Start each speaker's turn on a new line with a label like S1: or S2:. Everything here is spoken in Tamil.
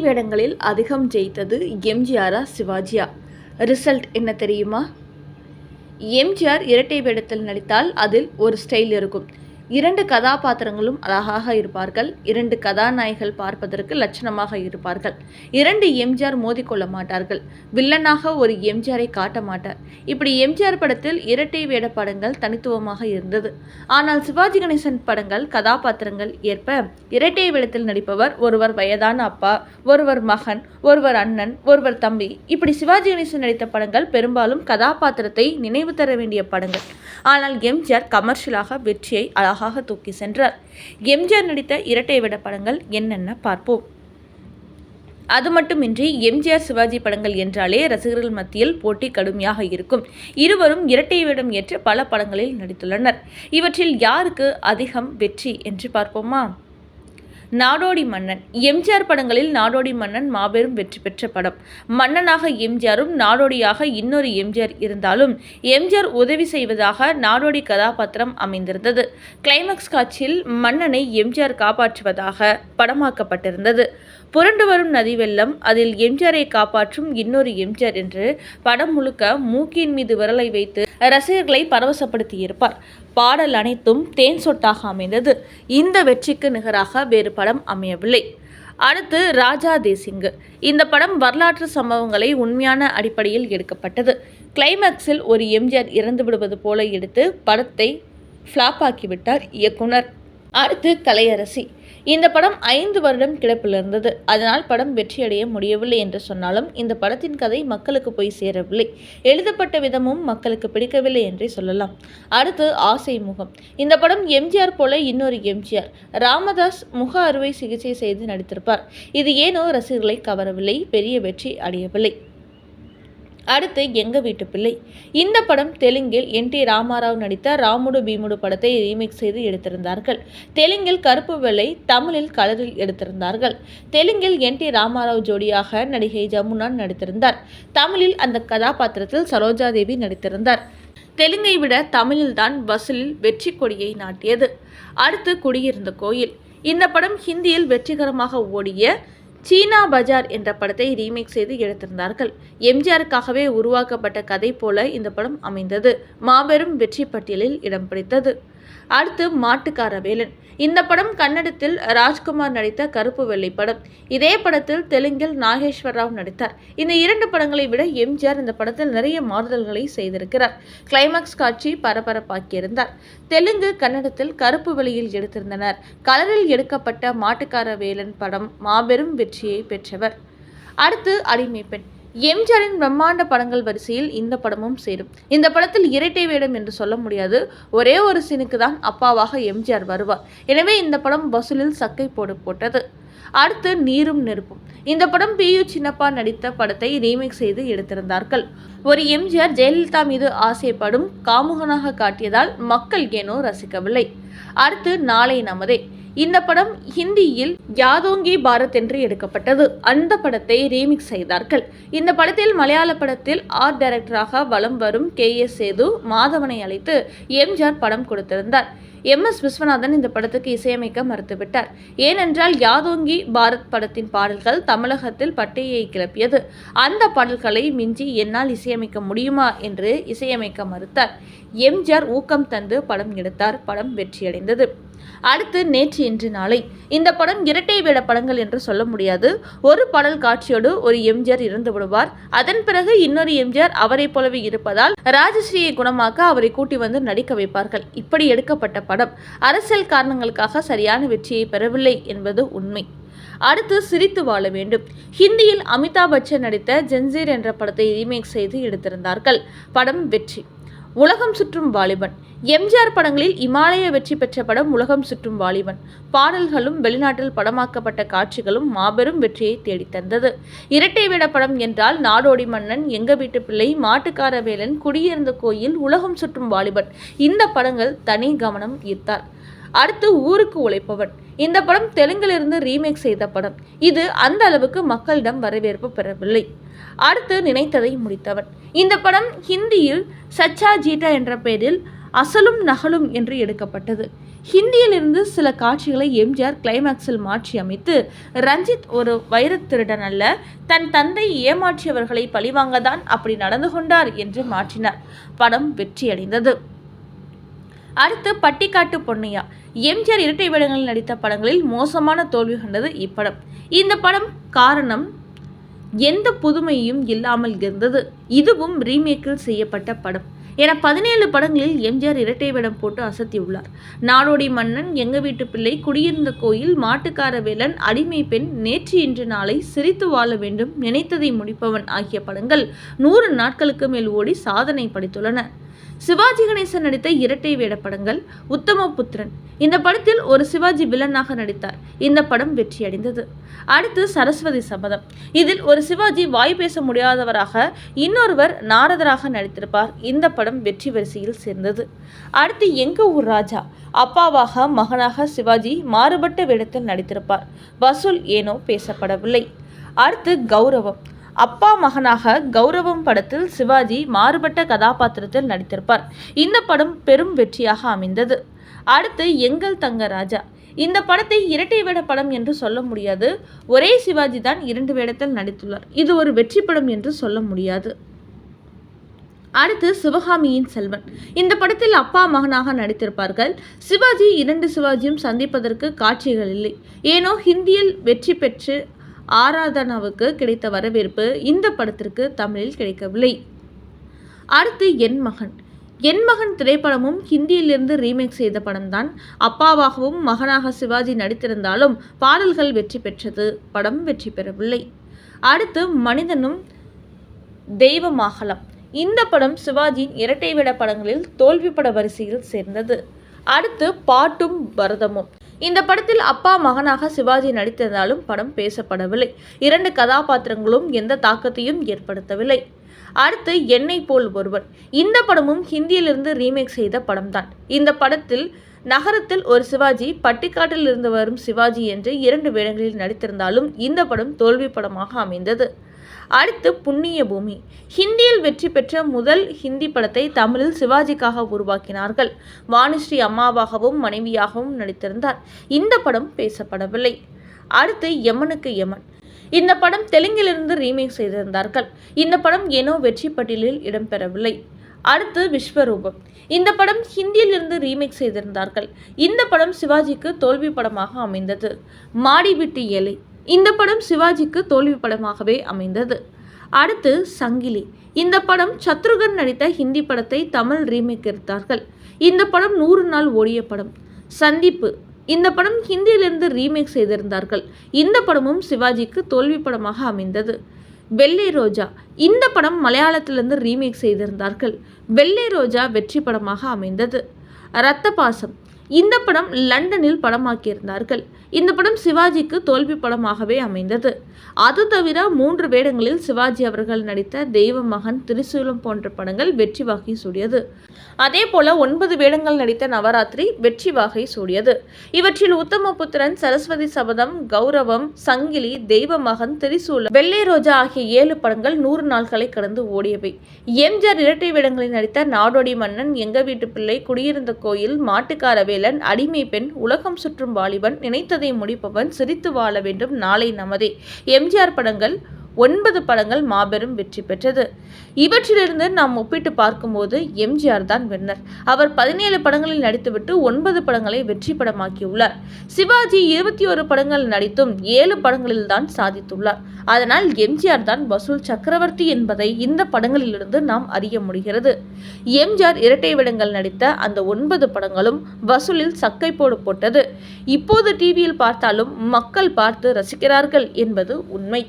S1: வேடங்களில் அதிகம் ஜெயித்தது எம்ஜிஆரா சிவாஜியா? ரிசல்ட் என்ன தெரியுமா? எம்ஜிஆர் இரட்டை வேடத்தில் நடித்தால் அதில் ஒரு ஸ்டைல் இருக்கும். இரண்டு கதாபாத்திரங்களும் அழகாக இருப்பார்கள். இரண்டு கதாநாயகிகள் பார்ப்பதற்கு லட்சணமாக இருப்பார்கள். இரண்டு எம்ஜிஆர் மோதிக்கொள்ள மாட்டார்கள். வில்லனாக ஒரு எம்ஜிஆரை காட்ட மாட்டார். இப்படி எம்ஜிஆர் படத்தில் இரட்டை வேட படங்கள் தனித்துவமாக இருந்தது. ஆனால் சிவாஜி கணேசன் படங்கள் கதாபாத்திரங்கள் ஏற்ப இரட்டை வேடத்தில் நடிப்பவர் ஒருவர் வயதான அப்பா ஒருவர் மகன் ஒருவர் அண்ணன் ஒருவர் தம்பி. இப்படி சிவாஜி கணேசன் நடித்த படங்கள் பெரும்பாலும் கதாபாத்திரத்தை நினைவு தர வேண்டிய படங்கள். ஆனால் எம்ஜிஆர் கமர்ஷியலாக வெற்றியை அழகாக தூக்கி சென்றார். எம்ஜிஆர் நடித்த இரட்டை விட படங்கள் என்னென்ன பார்ப்போம். அது மட்டுமின்றி எம்ஜிஆர் சிவாஜி படங்கள் என்றாலே ரசிகர்கள் மத்தியில் போட்டி கடுமையாக இருக்கும். இருவரும் இரட்டை வேடம் ஏற்று பல படங்களில் நடித்துள்ளனர். இவற்றில் யாருக்கு அதிகம் வெற்றி என்று பார்ப்போமா? நாடோடி மன்னன். எம்ஜிஆர் படங்களில் நாடோடி மன்னன் மாபெரும் வெற்றி பெற்ற படம். மன்னனாக எம்ஜிஆரும் நாடோடியாக இன்னொரு எம்ஜிஆர் இருந்தாலும் எம்ஜிஆர் உதவி செய்வதாக நாடோடி கதாபாத்திரம் அமைந்திருந்தது. கிளைமாக்ஸ் காட்சியில் மன்னனை எம்ஜிஆர் காப்பாற்றுவதாக படமாக்கப்பட்டிருந்தது. புரண்டு வரும் நதி வெள்ளம் அதில் எம்ஜிஆரை காப்பாற்றும் இன்னொரு எம்ஜிஆர் என்று படம் முழுக்க மூக்கின் மீது விரலை வைத்து ரசிகர்களை பரவசப்படுத்தியிருப்பார். பாடல் அனைத்தும் தேன் சொட்டாக அமைந்தது. இந்த வெற்றிக்கு நிகராக வேறு படம் அமையவில்லை. அடுத்து ராஜா தேசிங்கு. இந்த படம் வரலாற்று சம்பவங்களை உண்மையான அடிப்படையில் எடுக்கப்பட்டது. கிளைமாக்ஸில் ஒரு எம்ஜிஆர் இறந்து விடுவது போல எடுத்து படத்தை ஃப்ளாப் ஆக்கிவிட்டார் இயக்குனர். அடுத்து கலையரசி. இந்த படம் ஐந்து வருடம் கிடப்பில் இருந்தது. அதனால் படம் வெற்றியடைய முடியவில்லை என்று சொன்னாலும் இந்த படத்தின் கதை மக்களுக்கு போய் சேரவில்லை. எழுதப்பட்ட விதமும் மக்களுக்கு பிடிக்கவில்லை என்றே சொல்லலாம். அடுத்து ஆசை முகம். இந்த படம் எம்ஜிஆர் போல இன்னொரு எம்ஜிஆர் ராமதாஸ் முக அறுவை சிகிச்சை செய்து நடித்திருப்பார். இது ஏனோ ரசிகர்களை கவரவில்லை பெரிய வெற்றி அடையவில்லை. அடுத்து எங்க வீட்டு பிள்ளை. இந்த படம் தெலுங்கில் என் டி ராமாராவ் நடித்த ராமுடு பீமுடு படத்தை ரீமேக் செய்து எடுத்திருந்தார்கள். தெலுங்கில் கருப்பு வெள்ளை தமிழில் கலரில் எடுத்திருந்தார்கள். தெலுங்கில் என் டி ராமாராவ் ஜோடியாக நடிகை ஜமுனா நடித்திருந்தார். தமிழில் அந்த கதாபாத்திரத்தில் சரோஜா தேவி நடித்திருந்தார். தெலுங்கை விட தமிழில்தான் வசூலில் வெற்றி கொடியை நாட்டியது. அடுத்து குடியிருந்த கோயில். இந்த படம் ஹிந்தியில் வெற்றிகரமாக ஓடிய சீனா பஜார் என்ற படத்தை ரீமேக் செய்து எடுத்திருந்தார்கள். எம்ஜிஆருக்காகவே உருவாக்கப்பட்ட கதை போல இந்த படம் அமைந்தது. மாபெரும் வெற்றி பட்டியலில் இடம் பிடித்தது. அடுத்து மாட்டுக்கார வேலன். இந்த படம் கன்னடத்தில் ராஜ்குமார் நடித்த கருப்பு வெள்ளை படம். இதே படத்தில் தெலுங்கில் நாகேஸ்வர் ராவ் நடித்தார். இந்த இரண்டு படங்களை விட எம்ஜிஆர் இந்த படத்தில் நிறைய மாறுதல்களை செய்திருக்கிறார். கிளைமாக்ஸ் காட்சி பரபரப்பாக்கியிருந்தார். தெலுங்கு கன்னடத்தில் கருப்பு வெளியில் எடுத்திருந்தனர். கலரில் எடுக்கப்பட்ட மாட்டுக்கார வேலன் படம் மாபெரும் வெற்றியை பெற்றவர். அடுத்து அடிமை பெண் எம்ஜிஆரின் பிரம்மாண்ட படங்கள் வரிசையில் இந்த படமும் சேரும். இந்த படத்தில் இரட்டை வேடம் என்று சொல்ல முடியாது. ஒரே ஒரு சீனுக்கு தான் அப்பாவாக எம்ஜிஆர் வருவார். எனவே இந்த படம் வசூலில் சக்கை போடு போட்டது. அடுத்து நீரும் நெருப்பும். இந்த படம் பி யு சின்னப்பா நடித்த படத்தை ரீமேக் செய்து எடுத்திருந்தார்கள். ஒரு எம்ஜிஆர் ஜெயலலிதா மீது ஆசைப்படும் காமுகனாக காட்டியதால் மக்கள் ஏனோ ரசிக்கவில்லை. அடுத்து நாளை நமதே. இந்த படம் ஹிந்தியில் யாதோங்கி பாரத் என்று எடுக்கப்பட்டது. அந்த படத்தை ரீமிக்ஸ் செய்தார்கள். இந்த படத்தில் மலையாள படத்தில் ஆர்ட் டைரக்டராக வலம் வரும் கே எஸ் சேது மாதவனை அழைத்து எம்ஜிஆர் படம் கொடுத்திருந்தார். எம் எஸ் விஸ்வநாதன் இந்த படத்துக்கு இசையமைக்க மறுத்துவிட்டார். ஏனென்றால் யாதோங்கி பாரத் படத்தின் பாடல்கள் தமிழகத்தில் பட்டையை கிளப்பியது. அந்த பாடல்களை மிஞ்சி என்னால் இசையமைக்க முடியுமா என்று இசையமைக்க மறுத்தார். எம்ஜிஆர் ஊக்கம் தந்து படம் எடுத்தார். படம் வெற்றியடைந்தது. அடுத்து நேற்று இன்று நாளை. இந்த படம் இரட்டை வேட படங்கள் என்று சொல்ல முடியாது. ஒரு பாடல் காட்சியோடு ஒரு எம்ஜிஆர் இறந்து விடுவார். அதன் பிறகு இன்னொரு எம்ஜிஆர் அவரை போலவே இருப்பதால் ராஜஸ்ரீயை குணமாக்க அவரை கூட்டி வந்து நடிக்க வைப்பார்கள். இப்படி எடுக்கப்பட்ட படம் அரசியல் காரணங்களுக்காக சரியான வெற்றியை பெறவில்லை என்பது உண்மை. அடுத்து சிரித்து வாழ வேண்டும். ஹிந்தியில் அமிதாப் பச்சன் நடித்த ஜென்சீர் என்ற படத்தை ரீமேக் செய்து எடுத்திருந்தார்கள். படம் வெற்றி. உலகம் சுற்றும் வாலிபன். எம்ஜிஆர் படங்களில் இமாலய வெற்றி பெற்ற படம் உலகம் சுற்றும் வாலிபன். பாடல்களும் வெளிநாட்டில் படமாக்கப்பட்ட காட்சிகளும் மாபெரும் வெற்றியை தேடித்தந்தது. இரட்டை வேட படம் என்றால் நாடோடி மன்னன் எங்க வீட்டு பிள்ளை மாட்டுக்கார வேலன் குடியிருந்த கோயில் உலகம் சுற்றும் வாலிபன். இந்த படங்கள் தனி கவனம் ஈர்த்தார். அடுத்து ஊருக்கு உழைப்பவன். இந்த படம் தெலுங்கிலிருந்து ரீமேக் செய்த படம். இது அந்த அளவுக்கு மக்களிடம் வரவேற்பு பெறவில்லை. அடுத்து நினைத்ததை முடித்தவன். இந்த படம் ஹிந்தியில் சச்சா ஜீட்டா என்ற பெயரில் அசலும் நகலும் என்று எடுக்கப்பட்டது. ஹிந்தியிலிருந்து சில காட்சிகளை எம்ஜிஆர் கிளைமாக்ஸில் மாற்றி அமைத்து ரஞ்சித் ஒரு வைரத் திருடன் அல்ல தன் தந்தை ஏமாற்றியவர்களை பழிவாங்கதான் அப்படி நடந்து கொண்டார் என்று மாற்றினார். படம் வெற்றியடைந்தது. அடுத்து பட்டிக்காட்டு பொன்னையா. எம்ஜிஆர் இரட்டை வேடங்களில் நடித்த படங்களில் மோசமான தோல்வி கண்டது இப்படம். இந்த படம் காரணம் எந்த புதுமையும் இல்லாமல் இருந்தது. இதுவும் ரீமேக்கில் செய்யப்பட்ட படம். என பதினேழு படங்களில் எம்ஜிஆர் இரட்டை வேடம் போட்டு அசத்தியுள்ளார். நாடோடி மன்னன் எங்க வீட்டு பிள்ளை குடியிருந்த கோயில் மாட்டுக்கார வேலன் அடிமை பெண் நேற்று இன்று நாளை சிரித்து வாழ வேண்டும் நினைத்ததை முடிப்பவன் ஆகிய படங்கள் நூறு நாட்களுக்கு மேல் ஓடி சாதனை படைத்துள்ளன. சிவாஜி கணேசன் நடித்த இரட்டை வேட படங்கள் உத்தமபுத்திரன். இந்த படத்தில் ஒரு சிவாஜி வில்லனாக நடித்தார். இந்த படம் வெற்றியடைந்தது. அடுத்து சரஸ்வதி சபதம். இதில் ஒரு சிவாஜி வாய் பேச முடியாதவராக இன்னொருவர் நாரதராக நடித்திருப்பார். இந்த படம் வெற்றி வரிசையில் சேர்ந்தது. அடுத்து எங்க ஊர் ராஜா? அப்பாவாக மகனாக சிவாஜி மாறுபட்ட வேடத்தில் நடித்திருப்பார். வசூல் ஏனோ பேசப்படவில்லை. அடுத்து கௌரவம். அப்பா மகனாக கௌரவம் படத்தில் சிவாஜி மாறுபட்ட கதாபாத்திரத்தில் நடித்திருப்பார். இந்த படம் பெரும் வெற்றியாக அமைந்தது. அடுத்து எங்கள் தங்க ராஜா. இந்த படத்தை இரட்டை வேட படம் என்று சொல்ல முடியாது. ஒரே சிவாஜி தான் இரண்டு வேடத்தில் நடித்துள்ளார். இது ஒரு வெற்றி படம் என்று சொல்ல முடியாது. அடுத்து சிவகாமியின் செல்வன். இந்த படத்தில் அப்பா மகனாக நடித்திருப்பார்கள். சிவாஜி இரண்டு சிவாஜியும் சந்திப்பதற்கு காட்சிகள் இல்லை. ஏனோ ஹிந்தியில் வெற்றி பெற்று ஆராதனாவுக்கு கிடைத்த வரவேற்பு இந்த படத்திற்கு தமிழில் கிடைக்கவில்லை. அடுத்து என் மகன். என் மகன் திரைப்படமும் ஹிந்தியிலிருந்து ரீமேக் செய்த படம்தான். அப்பாவாகவும் மகனாக சிவாஜி நடித்திருந்தாலும் பாடல்கள் வெற்றி பெற்றது. படம் வெற்றி பெறவில்லை. அடுத்து மனிதனும் தெய்வமாகலாம். இந்த படம் சிவாஜியின் இரட்டை விட படங்களில் தோல்வி பட வரிசையில் சேர்ந்தது. அடுத்து பாட்டும் பரதமும். இந்த படத்தில் அப்பா மகனாக சிவாஜி நடித்திருந்தாலும் படம் பேசப்படவில்லை. இரண்டு கதாபாத்திரங்களும் எந்த தாக்கத்தையும் ஏற்படுத்தவில்லை. அடுத்து என்னை போல் ஒருவன். இந்த படமும் ஹிந்தியிலிருந்து ரீமேக் செய்த படம்தான். இந்த படத்தில் நகரத்தில் ஒரு சிவாஜி பட்டிக்காட்டில் இருந்து வரும் சிவாஜி என்று இரண்டு வேடங்களில் நடித்திருந்தாலும் இந்த படம் தோல்வி படமாக அமைந்தது. அடுத்து புண்ணிய பூமி. ஹிந்தியில் வெற்றி பெற்ற முதல் ஹிந்தி படத்தை தமிழில் சிவாஜிக்காக உருவாக்கினார்கள். வானுஸ்ரீ அம்மாவாகவும் மனைவியாகவும் நடித்திருந்தார். இந்த படம் பேசப்படவில்லை. அடுத்து யமனுக்கு யமன். இந்த படம் தெலுங்கிலிருந்து ரீமேக் செய்திருந்தார்கள். இந்த படம் ஏனோ வெற்றி பட்டியலில் இடம்பெறவில்லை. அடுத்து விஸ்வரூபம். இந்த படம் ஹிந்தியில் இருந்து ரீமேக் செய்திருந்தார்கள். இந்த படம் சிவாஜிக்கு தோல்வி படமாக அமைந்தது. மாடி விட்டு ஏழை. இந்த படம் சிவாஜிக்கு தோல்வி படமாகவே அமைந்தது. அடுத்து சங்கிலி. இந்த படம் சத்ருகன் நடித்த ஹிந்தி படத்தை தமிழ் ரீமேக் எடுத்தார்கள். இந்த படம் நூறு நாள் ஓடிய படம். சந்திப்பு. இந்த படம் ஹிந்தியிலிருந்து ரீமேக் செய்திருந்தார்கள். இந்த படமும் சிவாஜிக்கு தோல்வி படமாக அமைந்தது. வெள்ளை ரோஜா. இந்த படம் மலையாளத்திலிருந்து ரீமேக் செய்திருந்தார்கள். வெள்ளை ரோஜா வெற்றி படமாக அமைந்தது. இரத்த பாசம். இந்த படம் லண்டனில் படமாக்கியிருந்தார்கள். இந்த படம் சிவாஜிக்கு தோல்வி படமாகவே அமைந்தது. அது தவிர மூன்று வேடங்களில் சிவாஜி அவர்கள் நடித்த தெய்வ மகன் திரிசூலம் போன்ற படங்கள் வெற்றி வாகை சூடியது. அதே போல ஒன்பது வேடங்கள் நடித்த நவராத்திரி வெற்றி வாகை சூடியது. இவற்றில் உத்தமபுத்திரன் சரஸ்வதி சபதம் கௌரவம் சங்கிலி தெய்வ மகன் திரிசூலம் வெள்ளை ரோஜா ஆகிய ஏழு படங்கள் நூறு நாட்களை கடந்து ஓடியவை. எம்ஜிஆர் இரட்டை வேடங்களில் நடித்த நாடோடி மன்னன் எங்க வீட்டு பிள்ளை குடியிருந்த கோயில் மாட்டுக்காரவே வேலன் அடிமை பெண் உலகம் சுற்றும் வாலிபன் நினைத்ததை முடிப்பவன் சிரித்து வாழ வேண்டும் நாளை நமதே. எம்ஜிஆர் படங்கள் ஒன்பது படங்கள் மாபெரும் வெற்றி பெற்றது. இவற்றிலிருந்து நாம் ஒப்பிட்டு பார்க்கும்போது எம்ஜிஆர் தான் வின்னர் அவர் பதினேழு படங்களில் நடித்துவிட்டு ஒன்பது படங்களை வெற்றி படமாக்கியுள்ளார். சிவாஜி இருபத்தி ஒரு படங்கள் நடித்தும் ஏழு படங்களில் தான் சாதித்துள்ளார். அதனால் எம்ஜிஆர் தான் வசூல் சக்கரவர்த்தி என்பதை இந்த படங்களிலிருந்து நாம் அறிய முடிகிறது. எம்ஜிஆர் இரட்டை விடங்கள் நடித்த அந்த ஒன்பது படங்களும் வசூலில் சக்கை போடு போட்டது. இப்போது டிவியில் பார்த்தாலும் மக்கள் பார்த்து ரசிக்கிறார்கள் என்பது உண்மை.